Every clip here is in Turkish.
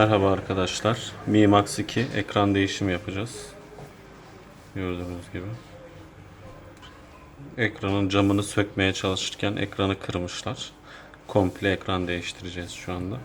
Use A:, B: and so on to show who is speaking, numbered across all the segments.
A: Merhaba arkadaşlar. Mi Max 2 ekran değişimi yapacağız. Gördüğünüz gibi. Ekranın camını sökmeye çalışırken ekranı kırmışlar. Komple ekran değiştireceğiz şu anda.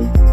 B: Bye.